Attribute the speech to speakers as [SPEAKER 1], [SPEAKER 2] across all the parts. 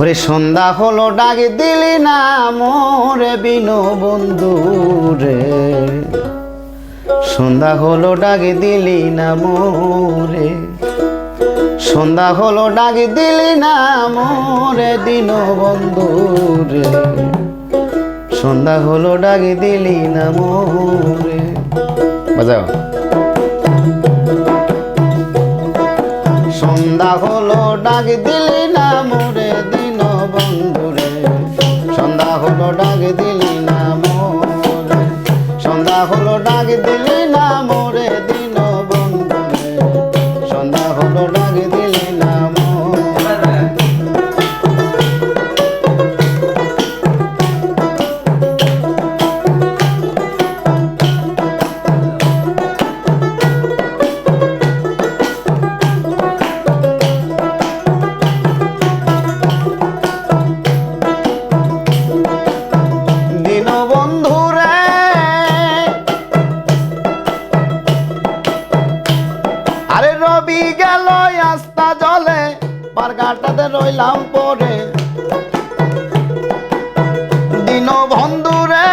[SPEAKER 1] ওরে সন্ধ্যা হলো, ডাক দিলি না মোরে বিনো বন্ধু রে। সন্ধ্যা হলো, ডাক দিলি না মোরে। সন্ধ্যা হলো, ডাক দিলি না মোরে দিন বন্ধু রে। সন্ধ্যা হলো, ডাক দিলি না মোরে। বাজাও। সন্ধ্যা হলো, ডাক দিলি না মোরে। হলো পারগাটাতে রইলাম পরে। দিন বন্ধুরে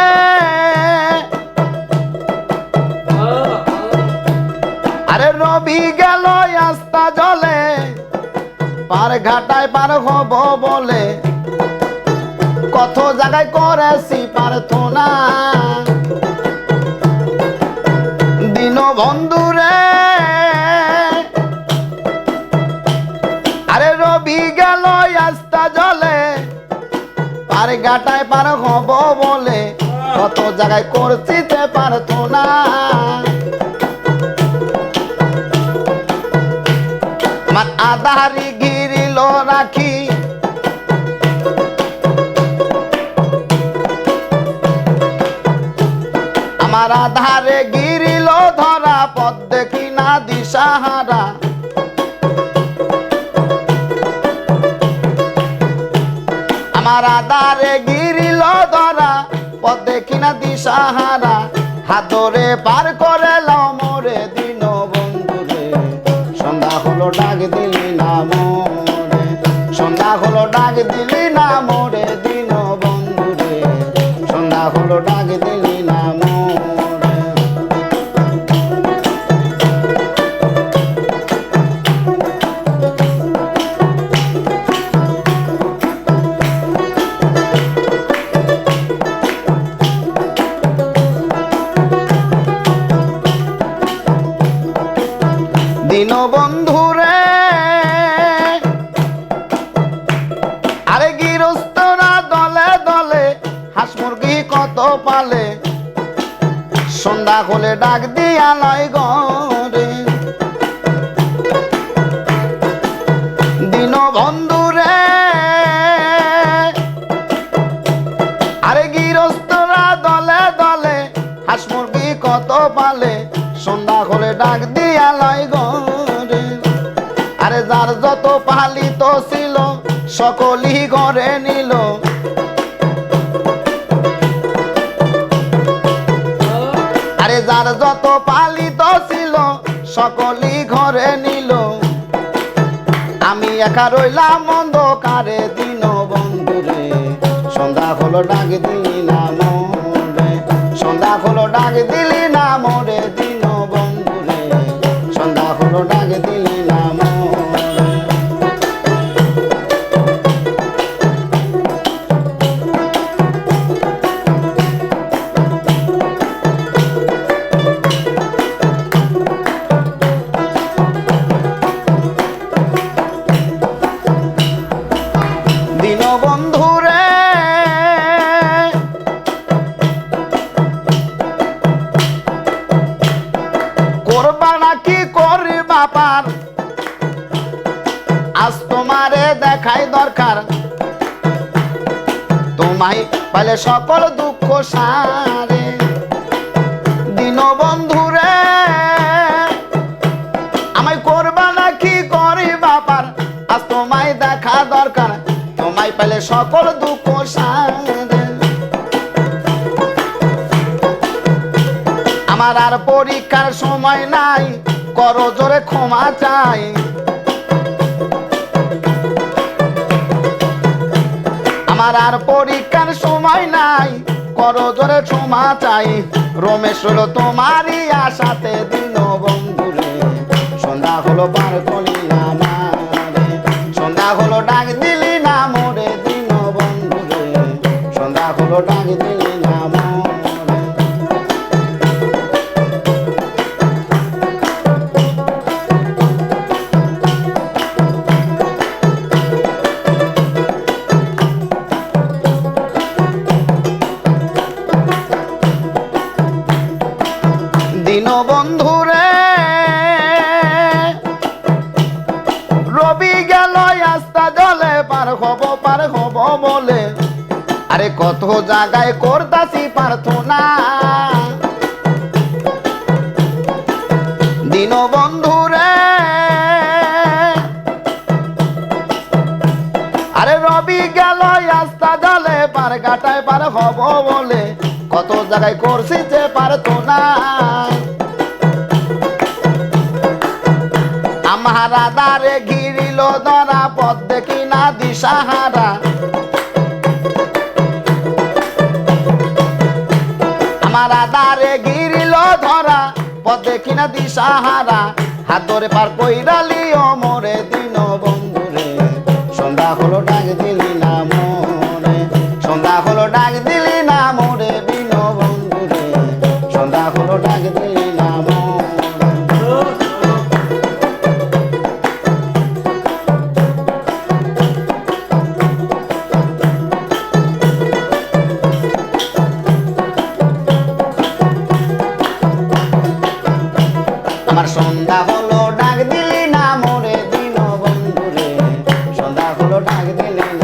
[SPEAKER 1] আরে রবি গেল আস্তা জলে, পার ঘাটায় পার হব বলে। কত জায়গায় করেছি প্রার্থনা দিন বন্ধুরে পার গাটায় পার হব বলে কত জায়গায় করছি তে প্রার্থনা আমার আধারি গিরিল রাখি। আমার আধারে গিরিল ধরা পথ দেখি না দিশাহারা। আমার দারে গিরিল ধরা, পথে কিনা দিশাহারা, হাতরে পার করে লাও মোরে দিন বন্ধুরে সন্ধ্যা হলো ডাক দিলি না মোরে, সন্ধ্যা হলো ডাক দিলি না মোরে দিন বন্ধুরে সন্ধ্যা হলো ডাক দিন বন্ধুরে আরে গৃহস্থরা দলে দলে, হাঁস মুরগি কত পালে? সন্ধ্যা হলে ডাক দিয়া লয় গরে দিন বন্ধুরে আরে গৃহস্থরা দলে দলে, হাঁস মুরগি কত পালে? সন্ধ্যা হলে ডাক দিয়া লয় গরে আরে যার যত পালিত ছিল, সকলই ঘরে নিল। আরে যার যত পালিত ছিল, সকলই ঘরে নিল। আমি একা রইলাম অন্ধকারে দিন বন্ধুরে সন্ধ্যা হলো ডাক দিলি বাপার আজ তোমারে দেখাই দরকার। তোমায় পালে সকল দুঃখ সারে। দিন বন্ধুরে আমায় করবা নাকি করি বাপার আজ তোমায় দেখা দরকার, তোমায় পেলে সকল দুঃখ সারে। আমার আর পরীক্ষার সময় নাই। করো জোরে ক্ষমা চাই। আমার আর পরীক্ষার সময় নাই, করো জোরে ক্ষমা চাই। রমেশ হলো তোমারই আশাতে দিন বন্ধুরে। সন্ধ্যা হলো পার করি না মারে সন্ধ্যা হলো ডাক দিলি না মোরে দিন বন্ধুরে। সন্ধ্যা হলো ডাক দিলি বন্ধুরে। রবি গেল আস্তা জলে, পার হব পার হব বলে। আরে কত জায়গায় করতাছি প্রার্থনা। দিন বন্ধুরে। আরে রবি গেল আস্তা জলে, পার কাটায় পার হব বলে। কত জায়গায় করছি যে পারতো না আমার আদারে ঘিরিল ধরা পথ দেখি না দিশাহারা। আমার আদারে গিরিল ধরা পথ দেখি দিশাহারা। হাত পার কইরালি ও মোরে দিন বন্ধুরে সন্ধ্যা হলো ডাক হলো ডাক দিলি